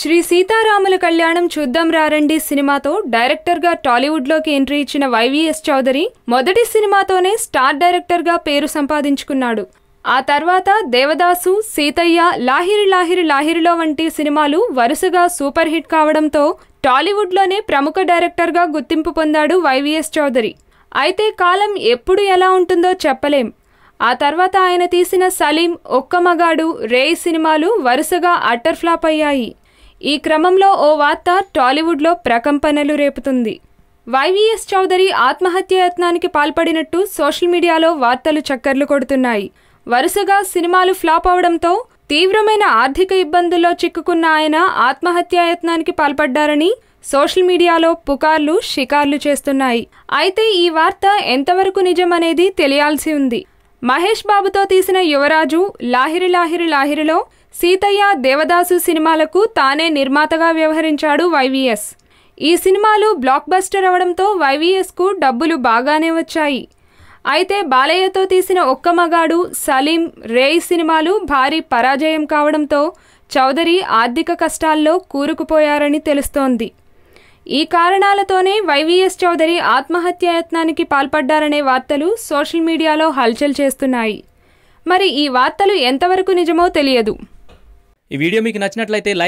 శ్రీ సీతారాముల కళ్యాణం చూద్దాం రారండి సినిమాతో డైరెక్టర్గా టాలీవుడ్లోకి ఎంట్రీ ఇచ్చిన వైవిఎస్ చౌదరి మొదటి సినిమాతోనే స్టార్ డైరెక్టర్గా పేరు సంపాదించుకున్నాడు. ఆ తర్వాత దేవదాసు సీతయ్య లాహిరి లాహిరి లాహిరిలో వంటి సినిమాలు వరుసగా సూపర్ హిట్ కావడంతో టాలీవుడ్లోనే ప్రముఖ డైరెక్టర్గా గుర్తింపు పొందాడు వైవిఎస్ చౌదరి. అయితే కాలం ఎప్పుడు ఎలా ఉంటుందో చెప్పలేం. ఆ తర్వాత ఆయన తీసిన సలీం ఒక్క మగాడు రేయ్ సినిమాలు వరుసగా అట్టర్ ఫ్లాప్ అయ్యాయి. ఈ క్రమంలో ఓ వార్త టాలీవుడ్లో ప్రకంపనలు రేపుతుంది. వైవిఎస్ చౌదరి ఆత్మహత్య యత్నానికి పాల్పడినట్టు సోషల్ మీడియాలో వార్తలు చక్కర్లు కొడుతున్నాయి. వరుసగా సినిమాలు ఫ్లాప్ అవడంతో తీవ్రమైన ఆర్థిక ఇబ్బందుల్లో చిక్కుకున్న ఆయన ఆత్మహత్యాయత్నానికి పాల్పడ్డారని సోషల్ మీడియాలో పుకార్లు షికార్లు చేస్తున్నాయి. అయితే ఈ వార్త ఎంతవరకు నిజమనేది తెలియాల్సి ఉంది. మహేష్ బాబుతో తీసిన యువరాజు లాహిరి లాహిరి లాహిరిలో సీతయ్య దేవదాసు సినిమాలకు తానే నిర్మాతగా వ్యవహరించాడు వైవిఎస్. ఈ సినిమాలు బ్లాక్ బస్టర్ అవడంతో వైవిఎస్కు డబ్బులు బాగానే వచ్చాయి. అయితే బాలయ్యతో తీసిన ఒక్క మగాడు సలీం రేయ్ సినిమాలు భారీ పరాజయం కావడంతో చౌదరి ఆర్థిక కష్టాల్లో కూరుకుపోయారని తెలుస్తోంది. ఈ కారణాలతోనే వైవిఎస్ చౌదరి ఆత్మహత్యాయత్నానికి పాల్పడ్డారనే వార్తలు సోషల్ మీడియాలో హల్చల్ చేస్తున్నాయి. మరి ఈ వార్తలు ఎంతవరకు నిజమో తెలియదు. ఈ వీడియో మీకు నచ్చినట్లయితే లైక్